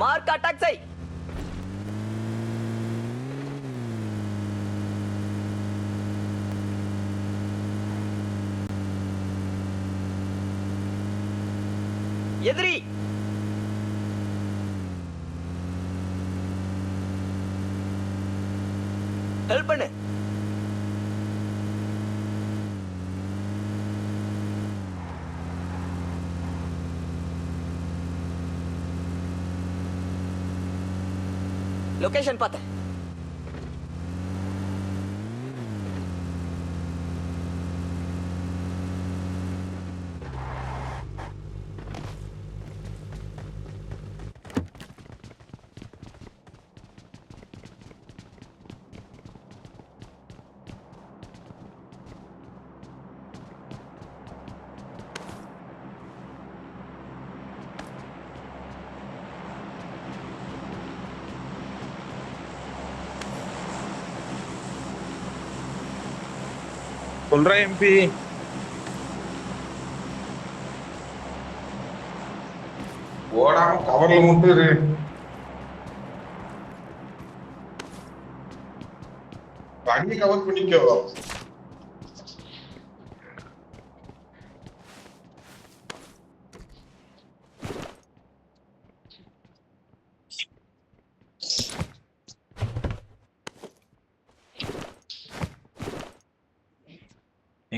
Mark attack செய் எதிரி. Help பண்ணு. लोकेशन पता है। சொல்றேன் எம்பி ஓடாம கவர்ல மட்டும் இரு. வண்டி கவர் பண்ணிக்கோ.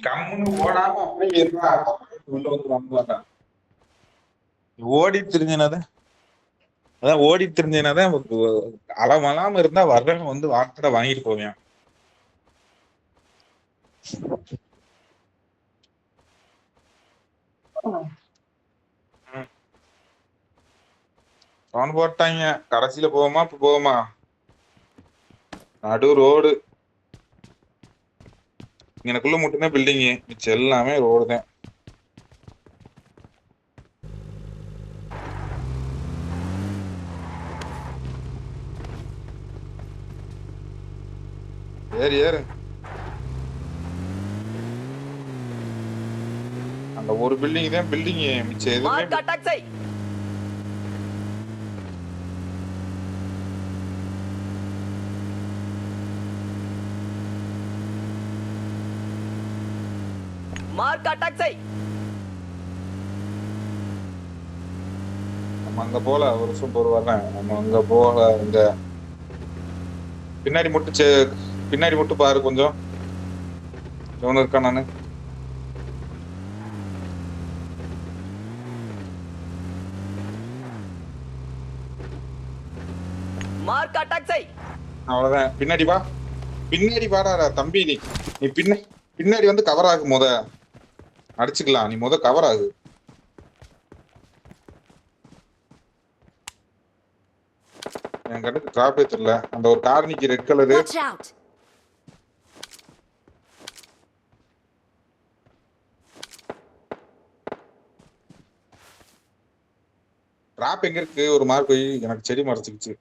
கம்முன்னு ஓடாம அப்படியே இருந்தா உள்ள வந்து வாங்குவாங்க ஓடி தெரிஞ்சனாதான். அதான் ஓடி தெரிஞ்சனாதான் அளவலாம இருந்தா வர்றவன் வந்து வார்த்தை வாங்கிட்டு போவேன். போட்டாங்க. கடைசியில போவோமா? இப்ப போவோமா? நடு ரோடு எனக்குள்ள மட்டும்தான் பில்டிங்கு மிச்சம் எல்லாமே ரோடு தான். ஏறு ஏறு. அந்த ஒரு பில்டிங் தான் பில்டிங் மிச்சம் எதுவுமே மார்க் அட்டாக் செய். நம்ம அங்க போல ஒரு போற வர்றேன் நம்ம அங்க போல இந்த பின்னாடி மட்டும் சே- பின்னாடி மட்டும் பாரு கொஞ்சம். எவனு இருக்கா நானு? மார்க் அட்டாக் செய். அவ்வளவுதான். பின்னாடி வா. பின்னாடி வாடா தம்பி நீ. நீ பின்ன பின்னாடி வந்து கவர் ஆகு முத. அடிச்சுக்கலாம். நீ முத கவர் ஆகு. என் கண்ணுக்கு டிராப்பே தெரியல. அந்த ஒரு கார் நிக்கி ரெட் கலரு! டிராப் எங்க இருக்கு? ஒரு மார்க் போய் எனக்கு செடி மறைச்சிக்கிச்சு.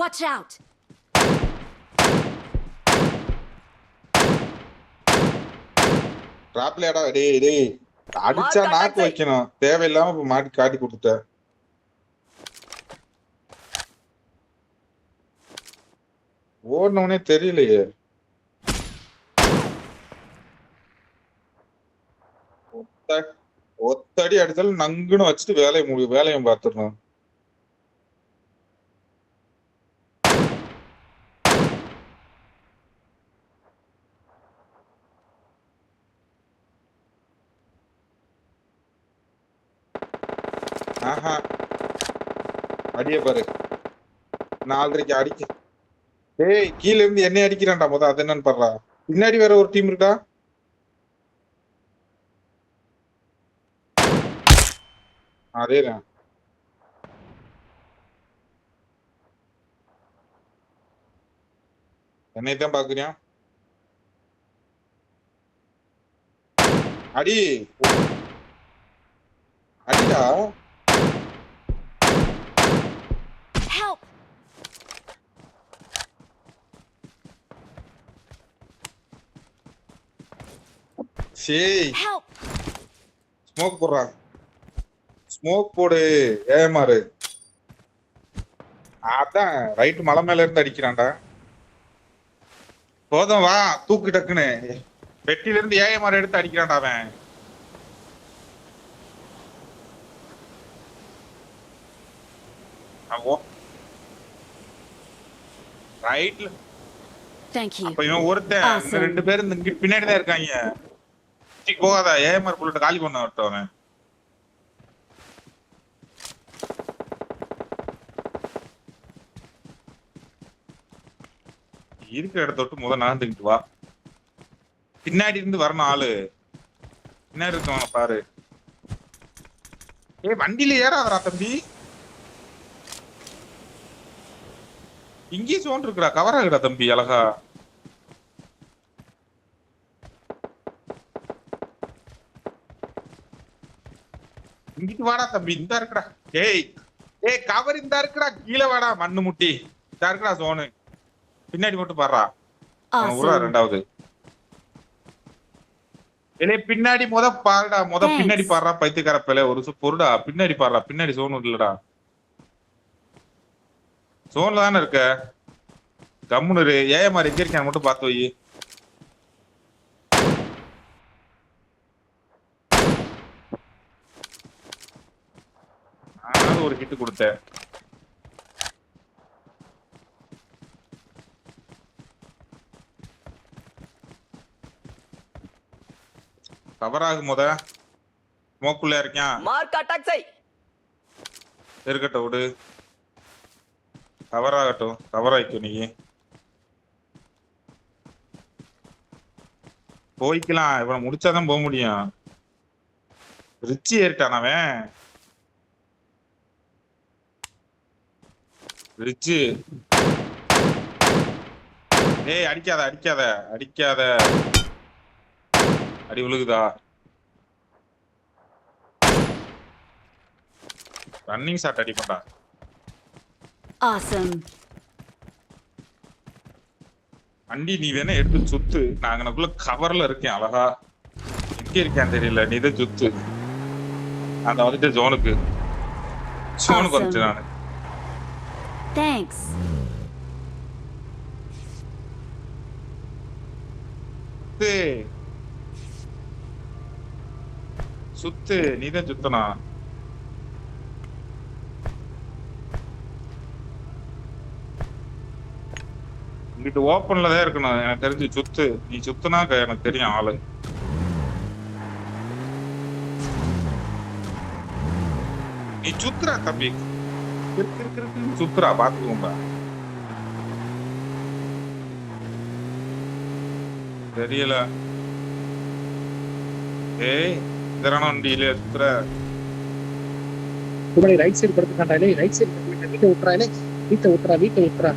Watch out! டிராப்லயாடா டேய் டேய் அடிச்சா நாக்கு வைக்கணும். தேவையில்லாம இப்ப மாட்டி காட்டி கொடுத்துட்ட ஓடனவனே தெரியலையே. ஒத்த- ஒத்தடி அடிச்சாலும் நங்குன்னு வச்சுட்டு வேலையை முடி வேலையும் பார்த்துடணும். ஆஹா. அடிய பாரு. நாலரைக்கு அடிக்க. ஏய் கீழ இருந்து என்னை அடிக்கிறான்டா முத அது என்னன்னு பாடுறா பின்னாடி வேற ஒரு டீம் இருக்கா? அதேதான். என்னை தான் பாக்குறியா? அடி. அடிடா. சேய்! ஸ்மோக் போடுறா ஸ்மோக் போடு. ஏமாறு அதான் ரைட் மலை மேல இருந்து அடிக்கிறான்டா. போதும் வா. தூக்கு டக்குன்னு. பெட்டில இருந்து ஏஎம்ஆர் எடுத்து அடிக்கிறான்டா அவன். ரைட்ல. அப்ப இவன் ஒருத்தன். ரெண்டு பேரும் பின்னாடி தான் இருக்காங்க. போகாத. ஏஎம்ஆர் புல்லட் காலி பண்ண வரட்டும் அவன். இருக்கிற இடத்த விட்டு முத நகர்ந்துக்கிட்டு வா. பின்னாடி இருந்து வரணும் ஆளு. பின்னாடி இருக்கவன பாரு. ஏய் வண்டியில ஏறாதரா தம்பி. இங்கேயும் சோன் இருக்குடா கவர் ஆகுடா தம்பி அழகா. இங்கிட்டு வாடா தம்பி இந்த இருக்குடா. ஏய் ஏய் கவர் இந்த இருக்குடா கீழே வாடா மண்ணு முட்டி. இந்த இருக்குடா சோனு. பின்னாடி மட்டும் பாடுறா. Awesome. ரெண்டாவது. இல்லே பின்னாடி முத பாருடா முத. பின்னாடி பாடுறா பைத்தியக்கார பிள்ளை. ஒரு பொருடா பின்னாடி பாடுறா பின்னாடி சோனு இல்லடா. சோன்ல தானே இருக்க? கம்முனு இரு ஏஎம்ஆர் எங்க இருக்கான்னு மட்டும் பார்த்து வை. ஒரு ஹிட் கொடுத்தேன். கவர் ஆகும் முத. ஸ்மோக்குள்ள இருக்கான் மார்க் அட்டாக் செய் இருக்கட்டும் விடு. கவர் ஆகட்டும் கவர் ஆயிக்கும் நீ. போய்க்கலாம் இவனை முடிச்சாதான் போக முடியும். ரிச்சி ஏறிட்டான் அவன். ரிச்சு ஏய் அடிக்காத அடிக்காத அடிக்காத. அடி விழுகுதா? ரன்னிங் ஷாட் அடிப்பண்டா Awesome. வண்டி நீ வேணா எடுத்து சுத்து. நான் எனக்குள்ள கவர்ல இருக்கேன் அழகா. எங்க இருக்கேன் தெரியல நீ தான் சுத்து. அந்த வந்துட்டு ஜோனுக்கு Awesome. வந்துட்டு நானு. Thanks. சுத்து. சுத்து. நீதான் சுத்தனா? இங்கிட்டு ஓப்பன்ல தான் இருக்கணும். எனக்கு தெரிஞ்சு சுத்து. நீ சுத்துனா எனக்கு தெரியும் ஆளு. நீ சுத்துறா தம்பி. சுத்துறா பாத்துக்கோங்க தெரியல. ஏய் இதரான வண்டியில சுத்துற முன்னாடி ரைட் சைடு படுத்துக்காண்டா இல்லை ரைட் சைடு வீட்டை வீட்டை விட்டுறா இல்லை வீட்டை விட்டுறா வீட்டை விட்டுறா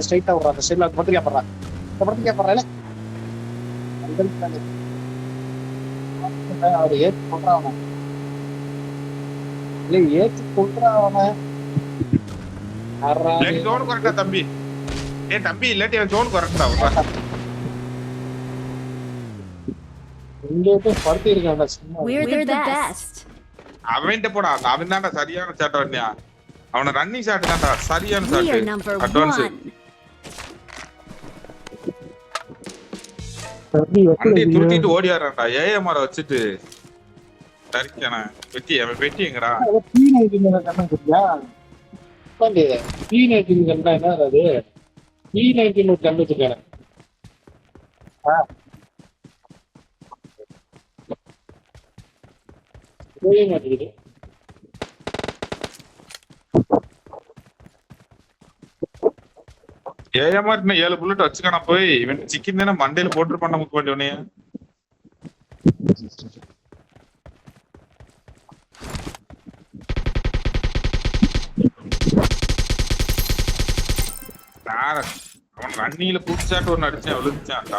ஸ்ட்ரைட்டா விடுறா அந்த ஸ்ட்ரைட்ல படுத்து கேப்பறா இந்த படுத்து அவர் அவன் இல்ல அவன் ஜோன் கரெக்டா தம்பி. ஏ தம்பி இல்லாட்டி அவன் ஜோன் கரெக்டா விட்றா இங்கே போய் படுத்து இருக்கான்டா சும்மா. அவன்கிட்ட போடா. அவன் தான்டா சரியான வண்டியா அவன ரன்னிங் ஷாட் தான்டா. சரியான அட்வான்ஸ் வண்டி துருத்திட்டு ஓடியாரான்டா ஏஎம்ஆர் வச்சுட்டு. சரிக்கான பெட்டி அவன் பெட்டி எங்கடா? பி நைன்டீன் குட்டியா பி நைன்டீன் கண்ணா என்ன அது பி நைன்டீன் ஒரு கண்ணு வச்சுருக்கானே. போயே மாட்டேங்குது ஏஎம்ஆர் இன்னும் ஏழு புல்லட் வச்சுக்கான போய் இவன் சிக்கன் தானே மண்டையில போட்டுருப்பான் பண்ண முக்க வேண்டியவனே அவன் ரன்னியில குடிச்சாட்டு ஒன்னு அடிச்சான் விழுந்துச்சான்